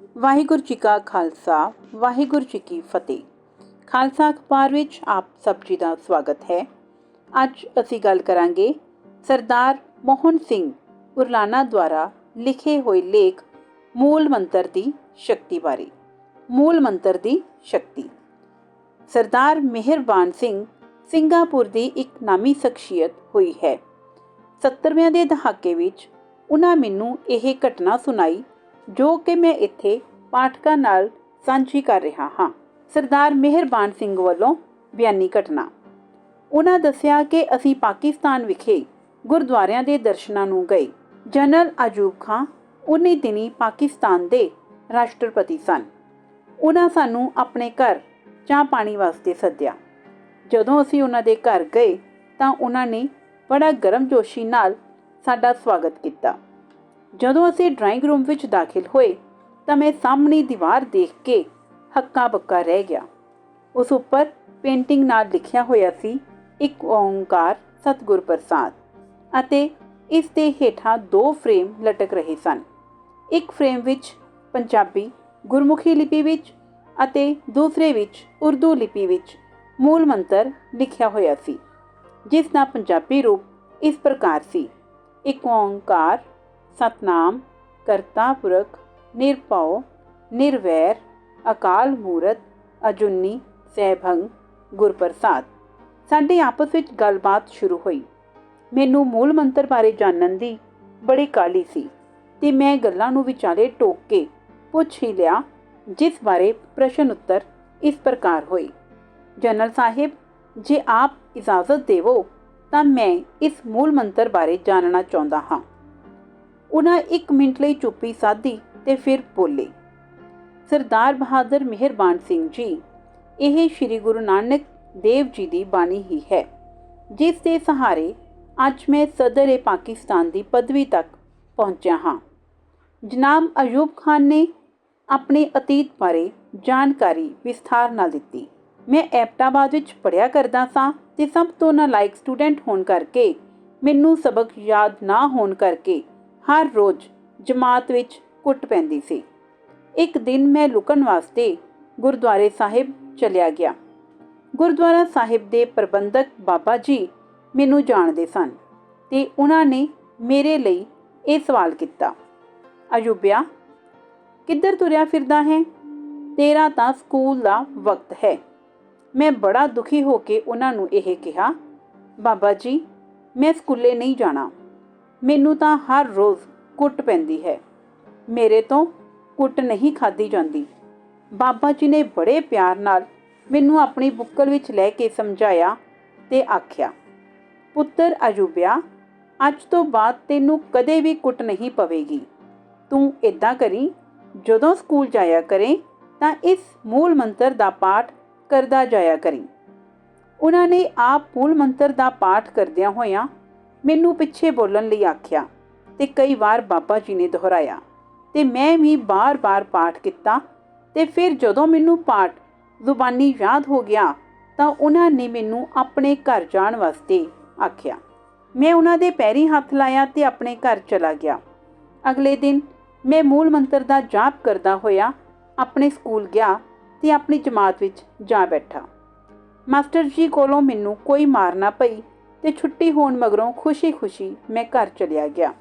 ਵਾਹਿਗੁਰੂ ਜੀ ਕਾ ਖਾਲਸਾ, ਵਾਹਿਗੁਰੂ ਜੀ ਕੀ ਫਤਿਹ। ਖਾਲਸਾ ਅਖਬਾਰ ਵਿੱਚ ਆਪ ਸਭ ਜੀ ਦਾ ਸਵਾਗਤ ਹੈ। ਅੱਜ ਅਸੀਂ ਗੱਲ ਕਰਾਂਗੇ ਸਰਦਾਰ ਮੋਹਨ ਸਿੰਘ ਉਰਲਾਨਾ ਦੁਆਰਾ ਲਿਖੇ ਹੋਏ ਲੇਖ ਮੂਲ ਮੰਤਰ ਦੀ ਸ਼ਕਤੀ ਬਾਰੇ, ਮੂਲ ਮੰਤਰ ਦੀ ਸ਼ਕਤੀ। ਸਰਦਾਰ ਮਿਹਰਬਾਨ ਸਿੰਘ ਸਿੰਗਾਪੁਰ ਦੀ ਇੱਕ ਨਾਮੀ ਸ਼ਖਸੀਅਤ ਹੋਈ ਹੈ। 70ਵਿਆਂ ਦੇ ਦਹਾਕੇ ਵਿੱਚ ਉਹਨਾਂ ਮੈਨੂੰ ਇਹ ਘਟਨਾ ਸੁਣਾਈ ਜੋ ਕਿ ਮੈਂ ਇੱਥੇ ਪਾਠਕਾਂ ਨਾਲ ਸਾਂਝੀ ਕਰ ਰਿਹਾ ਹਾਂ। ਸਰਦਾਰ ਮਿਹਰਬਾਨ ਸਿੰਘ ਵੱਲੋਂ ਬਿਆਨੀ ਘਟਨਾ। ਉਹਨਾਂ ਦੱਸਿਆ ਕਿ ਅਸੀਂ ਪਾਕਿਸਤਾਨ ਵਿਖੇ ਗੁਰਦੁਆਰਿਆਂ ਦੇ ਦਰਸ਼ਨਾਂ ਨੂੰ ਗਏ। ਜਨਰਲ ਅਜੂਬ ਖਾਂ ਉਨੀ ਦਿਨੀ ਪਾਕਿਸਤਾਨ ਦੇ ਰਾਸ਼ਟਰਪਤੀ ਸਨ। ਉਹਨਾਂ ਸਾਨੂੰ ਆਪਣੇ ਘਰ ਚਾਹ ਪਾਣੀ ਵਾਸਤੇ ਸੱਦਿਆ। ਜਦੋਂ ਅਸੀਂ ਉਹਨਾਂ ਦੇ ਘਰ ਗਏ ਤਾਂ ਉਹਨਾਂ ਨੇ ਬੜਾ ਗਰਮਜੋਸ਼ੀ ਨਾਲ ਸਾਡਾ ਸਵਾਗਤ ਕੀਤਾ। ਜਦੋਂ ਅਸੀਂ ਡਰਾਇੰਗ ਰੂਮ ਵਿੱਚ ਦਾਖਲ ਹੋਏ, ਤਾਂ ਮੈਂ ਸਾਹਮਣੀ ਦੀਵਾਰ ਦੇਖ ਕੇ ਹੱਕਾ ਬੱਕਾ ਰਹਿ ਗਿਆ। ਉਸ ਉੱਪਰ ਪੇਂਟਿੰਗ ਨਾਲ ਲਿਖਿਆ ਹੋਇਆ ਸੀ, ਇੱਕ ਓੰਕਾਰ ਸਤਿਗੁਰ ਪ੍ਰਸਾਦ ਅਤੇ ਇਸ ਦੇ ਹੇਠਾਂ ਦੋ ਫਰੇਮ ਲਟਕ ਰਹੇ ਸਨ। ਇੱਕ ਫਰੇਮ ਵਿੱਚ ਪੰਜਾਬੀ ਗੁਰਮੁਖੀ ਲਿਪੀ ਵਿੱਚ ਅਤੇ ਦੂਸਰੇ ਵਿੱਚ ਉਰਦੂ ਲਿਪੀ ਵਿੱਚ ਮੂਲ ਮੰਤਰ ਲਿਖਿਆ ਹੋਇਆ ਸੀ, ਜਿਸ ਦਾ ਪੰਜਾਬੀ ਰੂਪ ਇਸ ਪ੍ਰਕਾਰ ਸੀ। ਇੱਕ ਓੰਕਾਰ ਸਤਨਾਮ, ਕਰਤਾ ਪੁਰਖ, ਨਿਰਭਉ, ਨਿਰਵੈਰ, ਅਕਾਲ ਮੂਰਤ, ਅਜੁਨੀ ਸਹਿਭੰਗ ਗੁਰਪ੍ਰਸਾਦ। ਸਾਡੇ ਆਪਸ ਵਿੱਚ ਗੱਲਬਾਤ ਸ਼ੁਰੂ ਹੋਈ। ਮੈਨੂੰ ਮੂਲ ਮੰਤਰ ਬਾਰੇ ਜਾਣਨ ਦੀ ਬੜੀ ਕਾਲੀ ਸੀ ਤੇ ਮੈਂ ਗੱਲਾਂ ਨੂੰ ਵਿਚਾਲੇ ਟੋਕ ਕੇ ਪੁੱਛ ਹੀ ਲਿਆ, ਜਿਸ ਬਾਰੇ ਪ੍ਰਸ਼ਨ ਉੱਤਰ ਇਸ ਪ੍ਰਕਾਰ ਹੋਈ ਜਨਰਲ ਸਾਹਿਬ, ਜੇ ਆਪ ਇਜਾਜ਼ਤ ਦੇਵੋ, ਤਾਂ ਮੈਂ ਇਸ ਮੂਲ ਮੰਤਰ ਬਾਰੇ ਜਾਣਨਾ ਚਾਹੁੰਦਾ ਹਾਂ। ਉਹਨਾਂ ਇੱਕ ਮਿੰਟ ਲਈ ਚੁੱਪੀ ਸਾਧੀ ਤੇ ਫਿਰ ਬੋਲੇ, ਸਰਦਾਰ ਬਹਾਦਰ ਮਿਹਰਬਾਨ ਸਿੰਘ ਜੀ, ਇਹ ਸ੍ਰੀ ਗੁਰੂ ਨਾਨਕ ਦੇਵ ਜੀ ਦੀ ਬਾਣੀ ਹੀ ਹੈ, ਜਿਸ ਦੇ ਸਹਾਰੇ ਅੱਜ ਮੈਂ ਸਦਰ ਏ ਪਾਕਿਸਤਾਨ ਦੀ ਪਦਵੀ ਤੱਕ ਪਹੁੰਚਿਆ ਹਾਂ। ਜਨਾਬ ਅਯੂਬ ਖਾਨ ਨੇ ਆਪਣੇ ਅਤੀਤ ਬਾਰੇ ਜਾਣਕਾਰੀ ਵਿਸਥਾਰ ਨਾਲ ਦਿੱਤੀ। ਮੈਂ ਐਪਟਾਬਾਦ ਵਿੱਚ ਪੜ੍ਹਿਆ ਕਰਦਾ ਸਾਂ ਤੇ ਸਭ ਤੋਂ ਨਾਲਾਇਕ ਸਟੂਡੈਂਟ ਹੋਣ ਕਰਕੇ ਮੈਨੂੰ ਸਬਕ ਯਾਦ ਨਾ ਹੋਣ ਕਰਕੇ ਹਰ ਰੋਜ਼ ਜਮਾਤ ਵਿੱਚ ਕੁੱਟ ਪੈਂਦੀ ਸੀ। ਇੱਕ ਦਿਨ ਮੈਂ ਲੁਕਣ ਵਾਸਤੇ ਗੁਰਦੁਆਰੇ ਸਾਹਿਬ ਚਲਿਆ ਗਿਆ। ਗੁਰਦੁਆਰਾ ਸਾਹਿਬ ਦੇ ਪ੍ਰਬੰਧਕ ਬਾਬਾ ਜੀ ਮੈਨੂੰ ਜਾਣਦੇ ਸਨ ਤੇ ਉਹਨਾਂ ਨੇ ਮੇਰੇ ਲਈ ਇਹ ਸਵਾਲ ਕੀਤਾ, ਅਯੂਬਿਆ, ਕਿੱਧਰ ਤੁਰਿਆ ਫਿਰਦਾ ਹੈ? ਤੇਰਾ ਤਾਂ ਸਕੂਲ ਦਾ ਵਕਤ ਹੈ। ਮੈਂ ਬੜਾ ਦੁਖੀ ਹੋ ਕੇ ਉਹਨਾਂ ਨੂੰ ਇਹ ਕਿਹਾ, ਬਾਬਾ ਜੀ, ਮੈਂ ਸਕੂਲੇ ਨਹੀਂ ਜਾਣਾ। ਮੈਨੂੰ ਤਾਂ ਹਰ ਰੋਜ਼ ਕੁੱਟ ਪੈਂਦੀ ਹੈ। ਮੇਰੇ ਤੋਂ ਕੁੱਟ ਨਹੀਂ ਖਾਦੀ ਜਾਂਦੀ। ਬਾਬਾ ਜੀ ਨੇ ਬੜੇ ਪਿਆਰ ਨਾਲ ਮੈਨੂੰ ਆਪਣੀ ਬੁੱਕਲ ਵਿੱਚ ਲੈ ਕੇ ਸਮਝਾਇਆ ਤੇ ਆਖਿਆ, ਪੁੱਤਰ ਅਜੂਬਿਆ ਅੱਜ ਤੋਂ ਬਾਅਦ ਤੈਨੂੰ ਕਦੇ ਵੀ ਕੁੱਟ ਨਹੀਂ ਪਵੇਗੀ। ਤੂੰ ਇਦਾਂ ਕਰੀ, ਜਦੋਂ ਸਕੂਲ ਜਾਇਆ ਕਰੇ, ਤਾਂ ਇਸ ਮੂਲ ਮੰਤਰ ਦਾ ਪਾਠ ਕਰਦਾ ਜਾਇਆ ਕਰੀ। ਉਹਨਾਂ ਨੇ ਆਪ ਮੂਲ ਮੰਤਰ ਦਾ ਪਾਠ ਕਰਦਿਆਂ ਹੋਇਆਂ ਮੈਨੂੰ ਪਿੱਛੇ ਬੋਲਣ ਲਈ ਆਖਿਆ ਤੇ ਕਈ ਵਾਰ ਬਾਬਾ ਜੀ ਨੇ ਦੁਹਰਾਇਆ, ਤੇ ਮੈਂ ਵੀ ਬਾਰ-ਬਾਰ ਪਾਠ ਕੀਤਾ ਤੇ ਫਿਰ ਜਦੋਂ ਮੈਨੂੰ ਪਾਠ ਜ਼ੁਬਾਨੀ ਯਾਦ ਹੋ ਗਿਆ ਤਾਂ ਉਹਨਾਂ ਨੇ ਮੈਨੂੰ ਆਪਣੇ ਘਰ ਜਾਣ ਵਾਸਤੇ ਆਖਿਆ। ਮੈਂ ਉਹਨਾਂ ਦੇ ਪੈਰੀ ਹੱਥ ਲਾਇਆ ਤੇ ਆਪਣੇ ਘਰ ਚਲਾ ਗਿਆ। ਅਗਲੇ ਦਿਨ ਮੈਂ ਮੂਲ ਮੰਤਰ ਦਾ ਜਾਪ ਕਰਦਾ ਹੋਇਆ ਆਪਣੇ ਸਕੂਲ ਗਿਆ ਤੇ ਆਪਣੀ ਜਮਾਤ ਵਿੱਚ ਜਾ ਬੈਠਾ। ਮਾਸਟਰ ਜੀ ਕੋਲੋਂ ਮੈਨੂੰ ਕੋਈ ਮਾਰਨਾ ਪਈ ਤੇ ਛੁੱਟੀ ਹੋਣ ਮਗਰੋਂ ਖੁਸ਼ੀ-ਖੁਸ਼ੀ ਮੈਂ ਘਰ ਚਲਿਆ ਗਿਆ।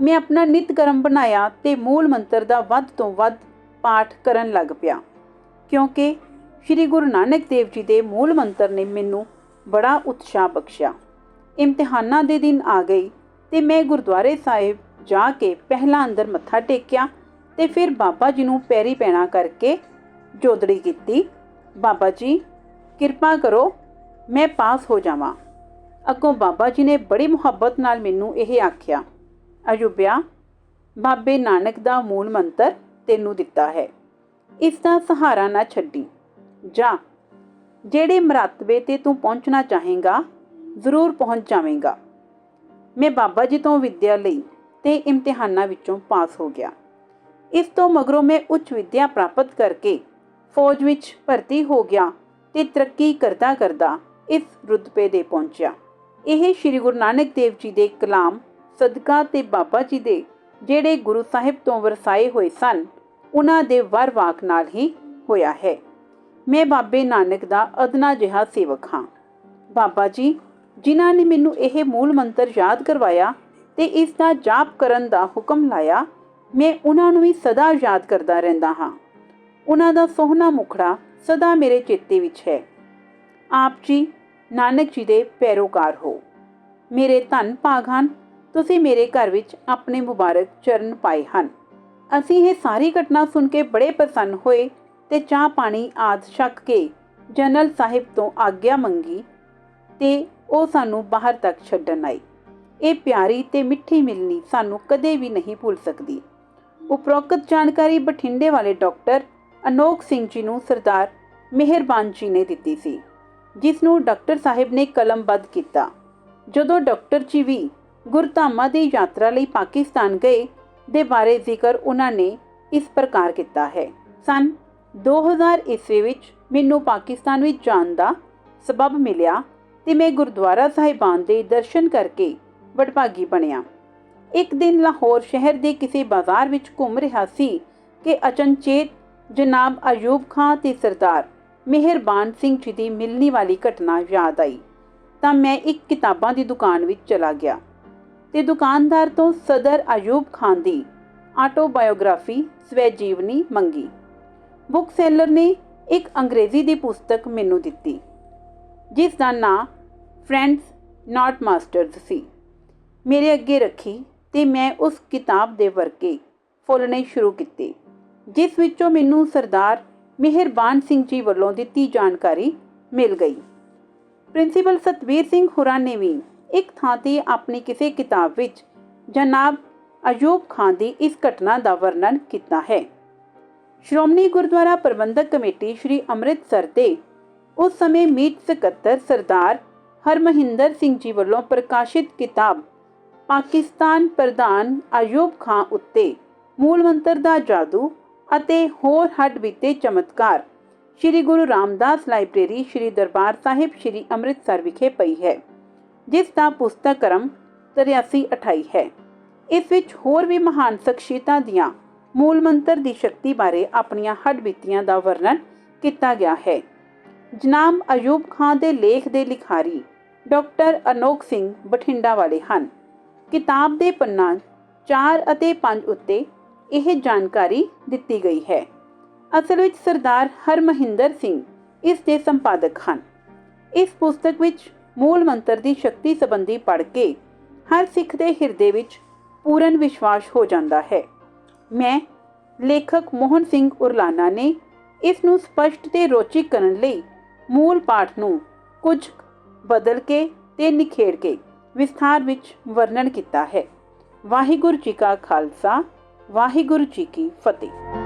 ਮੈਂ ਆਪਣਾ ਨਿਤ ਕਰਮ ਬਣਾਇਆ ਤੇ ਮੂਲ ਮੰਤਰ ਦਾ ਵੱਧ ਤੋਂ ਵੱਧ ਪਾਠ ਕਰਨ ਲੱਗ ਪਿਆ। ਕਿਉਂਕਿ ਸ੍ਰੀ ਗੁਰੂ ਨਾਨਕ ਦੇਵ ਜੀ ਦੇ ਮੂਲ ਮੰਤਰ ਨੇ ਮੈਨੂੰ ਬੜਾ ਉਤਸ਼ਾਹ ਬਖਸ਼ਿਆ। ਇਮਤਿਹਾਨਾਂ ਦੇ ਦਿਨ ਆ ਗਈ ਤੇ ਮੈਂ ਗੁਰਦੁਆਰੇ ਸਾਹਿਬ ਜਾ ਕੇ ਪਹਿਲਾਂ ਅੰਦਰ ਮੱਥਾ ਟੇਕਿਆ ਤੇ ਫਿਰ ਬਾਬਾ ਜੀ ਨੂੰ ਪੈਰੀ ਪੈਣਾ ਕਰਕੇ ਜੋਦੜੀ ਕੀਤੀ। ਬਾਬਾ ਜੀ, ਕਿਰਪਾ ਕਰੋ, ਮੈਂ ਪਾਸ ਹੋ ਜਾਵਾਂ। ਅੱਗੋਂ ਬਾਬਾ ਜੀ ਨੇ ਬੜੀ ਮੁਹੱਬਤ ਨਾਲ ਮੈਨੂੰ ਇਹ ਆਖਿਆ ਅਯੁਬਿਆ ਬਾਬੇ ਨਾਨਕ ਦਾ ਮੂਲ ਮੰਤਰ ਤੈਨੂੰ ਦਿੱਤਾ ਹੈ। ਇਸ ਦਾ ਸਹਾਰਾ ਨਾ ਛੱਡੀ। ਜਾ, ਜਿਹੜੇ ਮਰਤਬੇ ਤੇ ਤੂੰ ਪਹੁੰਚਣਾ ਚਾਹੇਗਾ, ਜ਼ਰੂਰ ਪਹੁੰਚ ਜਾਵੇਂਗਾ। ਮੈਂ ਬਾਬਾ ਜੀ ਤੋਂ ਵਿੱਦਿਆ ਲਈ ਤੇ ਇਮਤਿਹਾਨਾਂ ਵਿੱਚੋਂ ਪਾਸ ਹੋ ਗਿਆ। ਇਸ ਤੋਂ ਮਗਰੋਂ ਮੈਂ ਉੱਚ ਵਿੱਦਿਆ ਪ੍ਰਾਪਤ ਕਰਕੇ ਫੌਜ ਵਿੱਚ ਭਰਤੀ ਹੋ ਗਿਆ ਤੇ ਤਰੱਕੀ ਕਰਦਾ ਕਰਦਾ ਇਸ ਰੁਤਬੇ ਦੇ ਪਹੁੰਚਿਆ। ਇਹ ਸ੍ਰੀ ਗੁਰੂ ਨਾਨਕ ਦੇਵ ਜੀ ਦੇ ਕਲਾਮ ਸਦਕਾ ਤੇ ਬਾਬਾ ਜੀ ਦੇ ਜਿਹੜੇ ਗੁਰੂ ਸਾਹਿਬ ਤੋਂ ਵਰਸਾਏ ਹੋਏ ਸਨ, ਉਹਨਾਂ ਦੇ ਵਰ ਵਾਕ ਨਾਲ ਹੀ ਹੋਇਆ ਹੈ। ਮੈਂ ਬਾਬੇ ਨਾਨਕ ਦਾ ਅਦਨਾ ਜਿਹਾ ਸੇਵਕ ਹਾਂ। ਬਾਬਾ ਜੀ, ਜਿਨ੍ਹਾਂ ਨੇ ਮੈਨੂੰ ਇਹ ਮੂਲ ਮੰਤਰ ਯਾਦ ਕਰਵਾਇਆ ਤੇ ਇਸ ਦਾ ਜਾਪ ਕਰਨ ਦਾ ਹੁਕਮ ਲਾਇਆ, ਮੈਂ ਉਹਨਾਂ ਨੂੰ ਵੀ ਸਦਾ ਯਾਦ ਕਰਦਾ ਰਹਿੰਦਾ ਹਾਂ। ਉਹਨਾਂ ਦਾ ਸੋਹਣਾ ਮੁਖੜਾ ਸਦਾ ਮੇਰੇ ਚੇਤੇ ਵਿੱਚ ਹੈ। ਆਪ ਜੀ ਨਾਨਕ ਜੀ ਦੇ ਪੈਰੋਕਾਰ ਹੋ। ਮੇਰੇ ਧੰਨ ਭਾਗ ਹਨ। ਤੁਸੀਂ ਮੇਰੇ ਘਰ ਵਿੱਚ ਆਪਣੇ ਮੁਬਾਰਕ ਚਰਨ ਪਾਏ ਹਨ। ਅਸੀਂ ਇਹ ਸਾਰੀ ਘਟਨਾ ਸੁਣ ਕੇ ਬੜੇ ਪ੍ਰਸੰਨ ਹੋਏ ਤੇ ਚਾਹ ਪਾਣੀ ਆਦ ਛਕ ਕੇ ਜਨਰਲ ਸਾਹਿਬ ਤੋਂ ਆਗਿਆ ਮੰਗੀ ਤੇ ਉਹ ਸਾਨੂੰ ਬਾਹਰ ਤੱਕ ਛੱਡਣ ਆਈ ਇਹ ਪਿਆਰੀ ਤੇ ਮਿੱਠੀ ਮਿਲਣੀ ਸਾਨੂੰ ਕਦੇ ਵੀ ਨਹੀਂ ਭੁੱਲ ਸਕਦੀ। ਉਪਰੋਕਤ ਜਾਣਕਾਰੀ ਬਠਿੰਡੇ ਵਾਲੇ ਡਾਕਟਰ ਅਨੋਖ ਸਿੰਘ ਜੀ ਨੂੰ ਸਰਦਾਰ ਮਿਹਰਬਾਨ ਜੀ ਨੇ ਦਿੱਤੀ ਸੀ। ਜਿਸ ਨੂੰ ਡਾਕਟਰ ਸਾਹਿਬ ਨੇ ਕਲਮਬੱਧ ਕੀਤਾ। ਜਦੋਂ ਡਾਕਟਰ ਜੀ ਗੁਰਧਾਮਾਂ ਦੀ ਯਾਤਰਾ ਲਈ ਪਾਕਿਸਤਾਨ ਗਏ, ਦੇ ਬਾਰੇ ਜ਼ਿਕਰ ਉਹਨਾਂ ਨੇ ਇਸ ਪ੍ਰਕਾਰ ਕੀਤਾ ਹੈ। ਸਨ 2000 ਈਸਵੀ ਵਿੱਚ ਮੈਨੂੰ ਪਾਕਿਸਤਾਨ ਵਿੱਚ ਜਾਣ ਦਾ ਸਬਬ ਮਿਲਿਆ ਤੇ ਮੈਂ ਗੁਰਦੁਆਰਾ ਸਾਹਿਬਾਨ ਦੇ ਦਰਸ਼ਨ ਕਰਕੇ ਵਡਭਾਗੀ ਬਣਿਆ। ਇੱਕ ਦਿਨ ਲਾਹੌਰ ਸ਼ਹਿਰ ਦੇ ਕਿਸੇ ਬਾਜ਼ਾਰ ਵਿੱਚ ਘੁੰਮ ਰਿਹਾ ਸੀ ਕਿ ਅਚਨਚੇਤ ਜਨਾਬ ਅਯੂਬ ਖਾਨ ਤੇ ਸਰਦਾਰ ਮਿਹਰਬਾਨ ਸਿੰਘ ਜੀ ਦੀ ਮਿਲਣੀ ਵਾਲੀ ਘਟਨਾ ਯਾਦ ਆਈ, ਤਾਂ ਮੈਂ ਇੱਕ ਕਿਤਾਬਾਂ ਦੀ ਦੁਕਾਨ ਵਿੱਚ ਚਲਾ ਗਿਆ। ਤੇ ਦੁਕਾਨਦਾਰ ਤੋਂ ਸਦਰ ਅਯੂਬ ਖਾਨ ਦੀ ਆਟੋਬਾਇਓਗ੍ਰਾਫੀ ਸਵੈ ਜੀਵਨੀ ਮੰਗੀ। ਬੁੱਕ ਸੈਲਰ ਨੇ ਇੱਕ ਅੰਗਰੇਜ਼ੀ ਦੀ ਪੁਸਤਕ ਮੈਨੂੰ ਦਿੱਤੀ, ਜਿਸ ਦਾ ਨਾਂ ਫਰੈਂਡਸ ਨਾਟ ਮਾਸਟਰਸ ਸੀ। ਮੇਰੇ ਅੱਗੇ ਰੱਖੀ ਤੇ ਮੈਂ ਉਸ ਕਿਤਾਬ ਦੇ ਵਰਕੇ ਫੋਲਣੇ ਸ਼ੁਰੂ ਕੀਤੇ, ਜਿਸ ਵਿੱਚੋਂ ਮੈਨੂੰ ਸਰਦਾਰ ਮਿਹਰਬਾਨ ਸਿੰਘ ਜੀ ਵੱਲੋਂ ਦਿੱਤੀ ਜਾਣਕਾਰੀ ਮਿਲ ਗਈ। ਪ੍ਰਿੰਸੀਪਲ ਸਤਵੀਰ ਸਿੰਘ ਹੁਰਾਂ ਨੇ ਵੀ ਇੱਕ ਥਾਂ ਤੇ ਆਪਣੀ ਕਿਸੇ ਕਿਤਾਬ ਵਿੱਚ ਜਨਾਬ ਅਯੂਬ ਖਾਨ ਦੀ ਇਸ ਘਟਨਾ ਦਾ ਵਰਣਨ ਕੀਤਾ ਹੈ। ਸ਼੍ਰੋਮਣੀ ਗੁਰਦੁਆਰਾ ਪ੍ਰਬੰਧਕ ਕਮੇਟੀ ਸ੍ਰੀ ਅੰਮ੍ਰਿਤਸਰ ਦੇ ਉਸ ਸਮੇਂ ਮੀਤ ਸਕੱਤਰ ਸਰਦਾਰ ਹਰਮਹਿੰਦਰ ਸਿੰਘ ਜੀ ਵੱਲੋਂ ਪ੍ਰਕਾਸ਼ਿਤ ਕਿਤਾਬ ਪਾਕਿਸਤਾਨ ਪ੍ਰਧਾਨ ਅਯੂਬ ਖਾਨ ਉੱਤੇ ਮੂਲ ਮੰਤਰ ਦਾ ਜਾਦੂ ਅਤੇ ਹੋਰ ਹੱਡ ਬੀਤੇ ਚਮਤਕਾਰ। ਸ੍ਰੀ ਗੁਰੂ ਰਾਮਦਾਸ ਲਾਇਬ੍ਰੇਰੀ ਸ੍ਰੀ ਦਰਬਾਰ ਸਾਹਿਬ ਸ੍ਰੀ ਅੰਮ੍ਰਿਤਸਰ ਵਿਖੇ ਪਈ ਹੈ, ਜਿਸ ਦਾ ਪੁਸਤਕ ਕਰਮ 8328 ਹੈ। ਇਸ ਵਿੱਚ ਹੋਰ ਵੀ ਮਹਾਨ ਸ਼ਖਸੀਅਤਾਂ ਦੀਆਂ ਮੂਲ ਮੰਤਰ ਦੀ ਸ਼ਕਤੀ ਬਾਰੇ ਆਪਣੀਆਂ ਹੱਡ ਬੀਤੀਆਂ ਦਾ ਵਰਣਨ ਕੀਤਾ ਗਿਆ ਹੈ। ਜਨਾਬ ਅਯੂਬ ਖਾਨ ਦੇ ਲੇਖ ਦੇ ਲਿਖਾਰੀ ਡਾਕਟਰ ਅਨੋਖ ਸਿੰਘ ਬਠਿੰਡਾ ਵਾਲੇ ਹਨ। ਕਿਤਾਬ ਦੇ ਪੰਨਾ 4 ਅਤੇ 5 ਉੱਤੇ ਇਹ ਜਾਣਕਾਰੀ ਦਿੱਤੀ ਗਈ ਹੈ। ਅਸਲ ਵਿੱਚ ਸਰਦਾਰ ਹਰਮਹਿੰਦਰ ਸਿੰਘ ਇਸ ਦੇ ਸੰਪਾਦਕ ਹਨ। ਇਸ ਪੁਸਤਕ ਵਿੱਚ ਮੂਲ ਮੰਤਰ ਦੀ ਸ਼ਕਤੀ ਸੰਬੰਧੀ ਪੜ੍ਹ ਕੇ ਹਰ ਸਿੱਖ ਦੇ ਹਿਰਦੇ ਵਿੱਚ ਪੂਰਨ ਵਿਸ਼ਵਾਸ ਹੋ ਜਾਂਦਾ ਹੈ। ਮੈਂ ਲੇਖਕ ਮੋਹਨ ਸਿੰਘ ਉਰਲਾਨਾ ਨੇ ਇਸ ਨੂੰ ਸਪਸ਼ਟ ਤੇ ਰੋਚਕ ਕਰਨ ਲਈ ਮੂਲ ਪਾਠ ਨੂੰ ਕੁਝ ਬਦਲ ਕੇ ਤੇ ਨਿਖੇੜ ਕੇ ਵਿਸਥਾਰ ਵਿੱਚ ਵਰਣਨ ਕੀਤਾ ਹੈ। ਵਾਹਿਗੁਰੂ ਜੀ ਕਾ ਖਾਲਸਾ ਵਾਹਿਗੁਰੂ ਜੀ ਕੀ ਫਤਿਹ।